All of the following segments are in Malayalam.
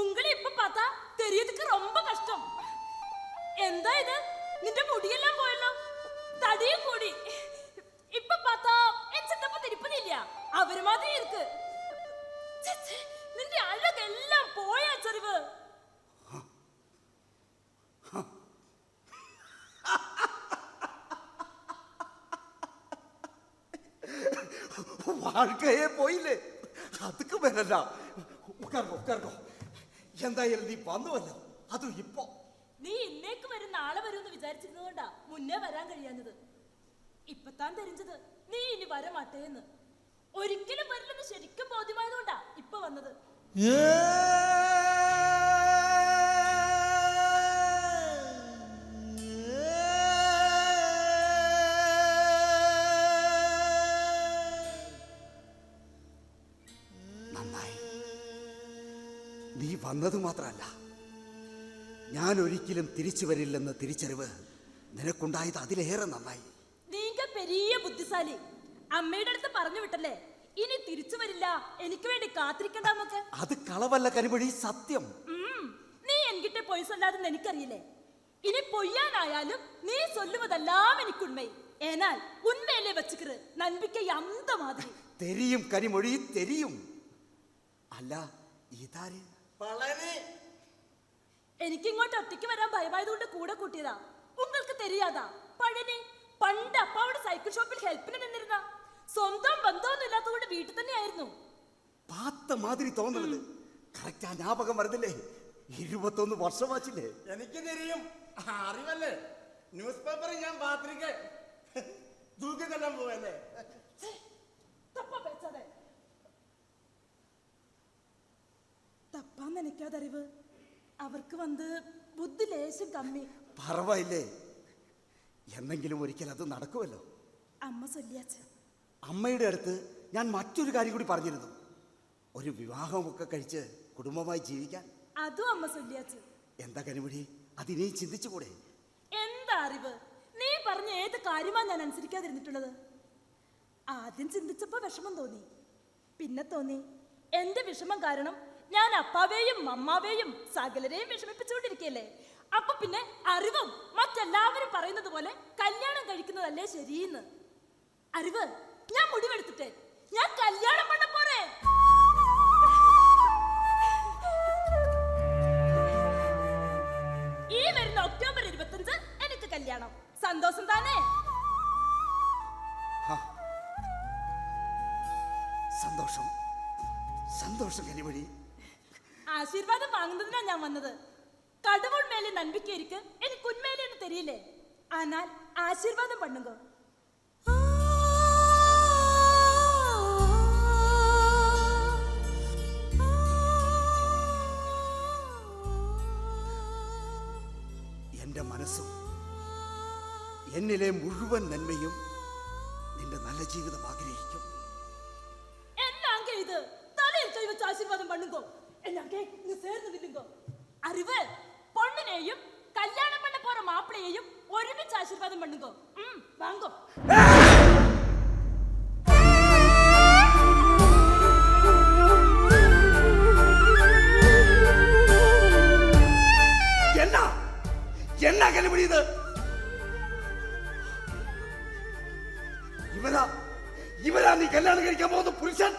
உங்களை இப்ப பார்த்தா தெரியறதுக்கு ரொம்ப கஷ்டம் எந்த இது നിന്റെ മുടിയെല്ലാം പോയല്ലോ. തടിയും കൂടി. ഇപ്പൊ പാത്താ എൻ ചിത്തപ്പ തിരിപ്പതില്ല. അവർ മാതിരി ഇരിക്ക് നിന്റെ അഴക് എല്ലാം പോയ ചെറിവ്. வாழ்க்கையே போயிலே அதுக்கு மேலதான் ഉക്കാർക്കോ ഉക്കാർക്കോ എന്തായാലും നീ വന്നുവല്ലോ? അതും ഇപ്പോ. നീ ഇന്നേക്ക് വരുന്ന ആളെ വരുമെന്ന് വിചാരിച്ചിരുന്നതുകൊണ്ടാ മുന്നേ വരാൻ കഴിയാഞ്ഞത്. ഇപ്പത്താൻ തെരിഞ്ഞത് നീ ഇനി വരമാട്ടേന്ന്. ഒരിക്കലും വരില്ലെന്ന് ശരിക്കും ബോധ്യമായതുകൊണ്ടാ ഇപ്പൊ വന്നത്. നീ വന്നത് മാത്രമല്ല. ഞാൻ ഒരിക്കലും തിരിച്ചു വരില്ലെന്ന തിരിച്ചറിവ് നിനക്കുണ്ടായത് അതിലേറെ നന്നായി. നീങ്ക പെരിയ ബുദ്ധിശാലി. അമ്മയുടെ അടുത്ത് പറഞ്ഞു വിട്ടല്ലേ? ഇനി തിരിച്ചു വരില്ല. എനിക്ക് വേണ്ടി കാത്തിരിക്കണ്ട നമുക്ക് അത് കളവല്ല കരുവഴി സത്യം. നീ എൻകിട്ട പോയി സൊല്ലാതെന്ന് എനിക്കറിയില്ലേ? ഇനി പൊയ്യാനായാലും നീ ചൊല്ലുവതെല്ലാം എനിക്ക് ഉണ്മൈ ഏനാൽ ഉണ്മയല്ലേ വച്ചുക്കറ്. നൻപിക്കൈ അന്തമാതിരി തെരിയും കരിമൊഴി തെരിയും. അല്ല ഇതാര്? പളനി എനിക്ക് ഇങ്ങോട്ട് ഒറ്റയ്ക്ക് വരാൻ ഭയമായതുകൊണ്ട് കൂടെ കൂട്ടിയതാ ഉങ്ങൾക്ക് തെരിയാതാ പഴനി പണ്ട് അപ്പാവിടെ സൈക്കിൾ ഷോപ്പിൽ ഹെൽപ്പിന് നിന്നിരുന്ന സ്വന്തം ബന്ധമൊന്നും ഇല്ലാത്തതുകൊണ്ട് വീട്ടിൽ തന്നെയായിരുന്നു പാത്ത മാതിരി തോന്നുന്നത് കറക്റ്റ് ആ ஞாபகம் വരുന്നില്ലേ ഇരുപത്തൊന്ന് വർഷമാച്ചില്ലേ എനിക്ക് തിരിയും അറിവല്ലേ ന്യൂസ് പേപ്പർ ഞാൻ പാത്രിക തൂക്കിക്കൊല്ലാൻ പോവല്ലേ തപ്പാൻ നനയ്ക്കാതറിവ് അവർക്ക് വന്ന് ബുദ്ധി ലേശം കമ്മി. പറവായില്ലേ? എന്നെങ്കിലും ഒരിക്കൽ അത് നടക്കുമല്ലോ അമ്മ ചൊല്ലിയാച്ച അമ്മയുടെ അടുത്ത് ഞാൻ മറ്റൊരു കാര്യം കൂടി പറഞ്ഞിരുന്നു. ഒരു വിവാഹമൊക്കെ കഴിച്ച് കുടുംബമായി ജീവിക്കാൻ. അതും അമ്മ ചൊല്ലിയാച്ച എന്താ കനിമൊഴി? അതിനെ ചിന്തിച്ചുകൂടെ? എന്താ അറിവ്? നീ പറഞ്ഞ ഏത് കാര്യമാണ് ഞാൻ അനുസരിക്കാതിരുന്നിട്ടുള്ളത്? ആദ്യം ചിന്തിച്ചപ്പോ വിഷമം തോന്നി. പിന്നെ തോന്നി. എന്റെ വിഷമം കാരണം ഞാൻ അപ്പാവേയും അമ്മാവേയും സകലരെയും വിഷമിപ്പിച്ചുകൊണ്ടിരിക്കുകയല്ലേ? അപ്പൊ പിന്നെ അറിവും മറ്റെല്ലാവരും പറയുന്നത് പോലെ കല്യാണം കഴിക്കുന്നതല്ലേ ശരിയെന്ന്? അറിവ് ഞാൻ മുടിവെടുത്തിട്ടെ. ഞാൻ കല്യാണം പണ്ട പോരെ. ഈ വരുന്ന ഒക്ടോബർ ഇരുപത്തിയഞ്ച് എനിക്ക് കല്യാണം. സന്തോഷം താനേ. സന്തോഷം. സന്തോഷം കനിമൊഴി ആശീർവാദം വാങ്ങുന്നതിനാ ഞാൻ വന്നത്. കടവുൾ മേലെ നൻപിക്കേരിക്ക് എനിക്ക് ഉന്മേലെന്ന് തെരിയില്ലേ? ആനാൽ ആശീർവാദം പണ്ണുങ്കോ എന്റെ മനസ്സും എന്നിലെ മുഴുവൻ നന്മയും നിന്റെ നല്ല ജീവിതം ആഗ്രഹിക്കും. എന്നാ ഇത്? തലയിൽ കൈവച്ച് ആശീർവാദം പണ്ണുങ്കോ? எல்லாம் கேக் இங்க சேர்ந்து நில்லுங்க அறிவு பொண்ணினையும் கல்யாணம் பண்ண போற மாப்பிளையையும் ஒருமிச்சு ஆசீர்வாதம் பண்ணுங்க ம் வாங்க என்ன என்ன கண்டுபிடி இது இவரா இவரா நீ கல்யாணம் கழிக்க போகுது புருஷன்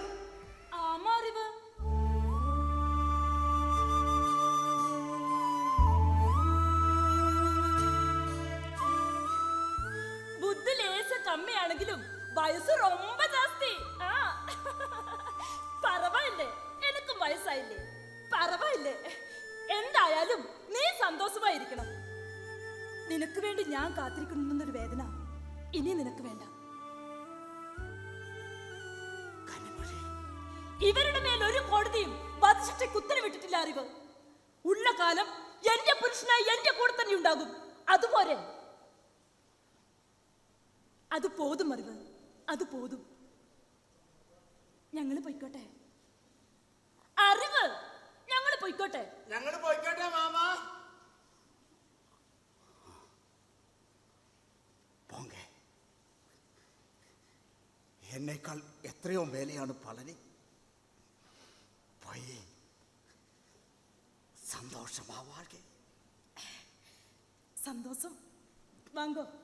കമ്മിയാണെങ്കിലും വയസ്സ് ரொம்ப ജാസ്തി ആ പറവായില്ലേ എനിക്കും വയസ്സായില്ലേ പറവായില്ലേ എന്തായാലും നീ സന്തോഷമായിരിക്കണം നിനക്ക് വേണ്ടി ഞാൻ കാത്തിരിക്കുന്നൊരു വേദന ഇനി നിനക്ക് വേണ്ട കനിമൊഴി ഇവരുടെ മേൽ ഒരു കോടതിയും വധശിക്ഷയ്ക്ക് ഉത്തരവിട്ടിട്ടില്ല അറിവ് ഉള്ള കാലം എന്റെ പുരുഷനായി എന്റെ കൂടെ തന്നെ ഉണ്ടാകും അതുപോലെ അത് പോതും അറിവ് അത് പോതും. ഞങ്ങൾ പൊയ്ക്കോട്ടെ. അറിവ്. ഞങ്ങൾ പൊയ്ക്കോട്ടെ. ഞങ്ങൾ പോയിക്കോട്ടെ മാമ. പോങ്ക. എന്നേക്കാൾ എത്രയോ മേലെയാണ് പളനി. പോയി. സന്തോഷമാവാകെ സന്തോഷം. വാങ്ങോ